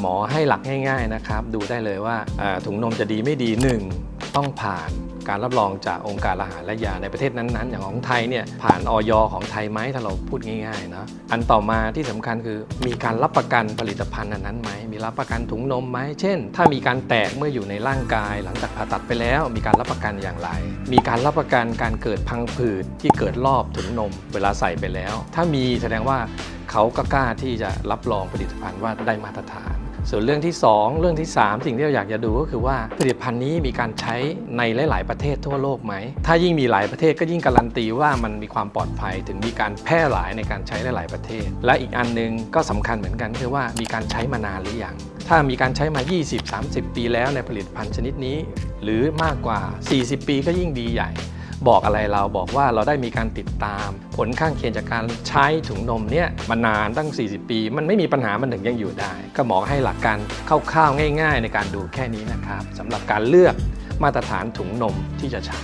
หมอให้หลักง่ายๆนะครับ ดูได้เลยว่าถุงนมจะดีไม่ดี 1 ต้องผ่านการรับรองจากองค์การอาหารและยาในประเทศนั้นๆ อย่างของไทยเนี่ยผ่านออยของไทยไหมถ้าเราพูดง่ายๆเนาะอันต่อมาที่สำคัญคือ มีการรับประกันผลิตภัณฑ์นนั้นไหมมีรับประกันถุงนมไหมเช่น ถ้ามีการแตกเมื่ออยู่ในร่างกาย หลังจากผ่าตัดไปแล้ว มีการรับประกันอย่างไร มีการรับประกันการเกิดพังผืดที่เกิดรอบถุงนม เวลาใส่ไปแล้ว ถ้ามีแสดงว่าเขาก็กล้าที่จะรับรองผลิตภัณฑ์ว่าได้มาตรฐาน ส่วนเรื่องที่ 2 เรื่องที่ 3 สิ่งที่เราอยากจะดูก็คือว่าผลิตภัณฑ์นี้มีการใช้ในหลาย ๆ ประเทศทั่วโลกไหม ถ้ายิ่งมีหลายประเทศก็ยิ่งการันตีว่ามันมีความปลอดภัยถึงมีการแพร่หลายในการใช้หลาย ๆ ประเทศ และอีกอันหนึงก็สำคัญเหมือนกันคือว่ามีการใช้มานานหรือยังถ้ามีการใช้มา 20-30 ปีแล้วในผลิตภัณฑ์ชนิดนี้ หรือมากกว่า 40 ปีก็ยิ่งดีใหญ่ บอกอะไรเราบอกว่าเราได้มีการติดตาม ผลข้างเคียงจากการใช้ถุงนมเนี่ยมานานตั้ง 40 ปี มันไม่มีปัญหามันถึงยังอยู่ได้ ก็หมอให้หลักการคร่าวๆง่าย ๆ ในการดูแค่นี้นะครับสำหรับการเลือกมาตรฐานถุงนมที่จะใช้